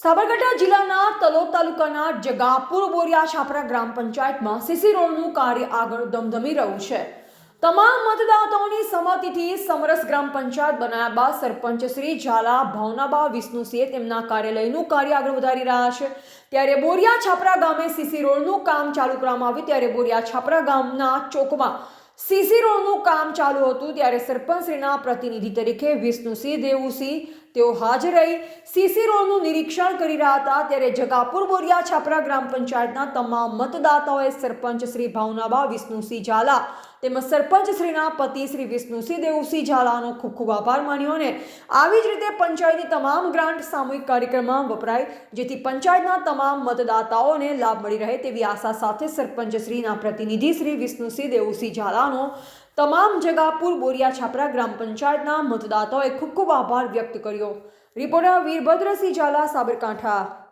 સાબરકાંઠા જિલ્લાના તલોદ તાલુકાના જગાપુર બોરિયા છાપરા ગ્રામ પંચાયતમાં સીસી રોડનું કાર્ય આગળ ધમધમી રહ્યું છે. તમામ મતદાતાઓની સંમતિથી સમરસ ગ્રામ પંચાયત બનાવ્યા બાદ સરપંચ શ્રી ઝાલા ભાવનાબા વિષ્ણુસિંહે તેમના કાર્યાલયનું કાર્ય આગળ વધારી રહ્યા છે. ત્યારે બોરિયા છાપરા ગામે સીસી રોડનું કામ ચાલુ કરવામાં આવ્યું. ત્યારે બોરિયા છાપરા ગામના ચોકમાં સીસી રોડનું કામ ચાલુ હતું ત્યારે સરપંચશ્રીના પ્રતિનિધિ તરીકે વિષ્ણુસિંહ દેવુસિંહ તેઓ હાજર રહી. સીસી રોડનું નિરીક્ષણ કરી રહ્યા હતા ત્યારે જગાપુર બોરિયા છાપરા ગ્રામ પંચાયતના તમામ મતદાતાઓએ સરપંચ શ્રી ભાવનાબા વિષ્ણુસિંહ ઝાલા તેમજ સરપંચ શ્રીના પતિ શ્રી વિષ્ણુસિંહ દેવસિંહ ઝાલાનો ખૂબ ખૂબ આભાર માન્યો અને આવી જ રીતે પંચાયતની તમામ ગ્રાન્ટ સામૂહિક કાર્યક્રમમાં વપરાય, જેથી પંચાયતના તમામ મતદાતાઓને લાભ મળી રહે તેવી આશા સાથે સરપંચ શ્રીના પ્રતિનિધિ શ્રી વિષ્ણુસિંહ દેવસિંહ ઝાલાનો તમામ જગાપુર બોરિયા છાપરા ગ્રામ પંચાયતના મતદાતાઓએ ખૂબ ખૂબ આભાર વ્યક્ત કર્યો. રિપોર્ટર વીરભદ્રસિંહ ઝાલા, સાબરકાંઠા.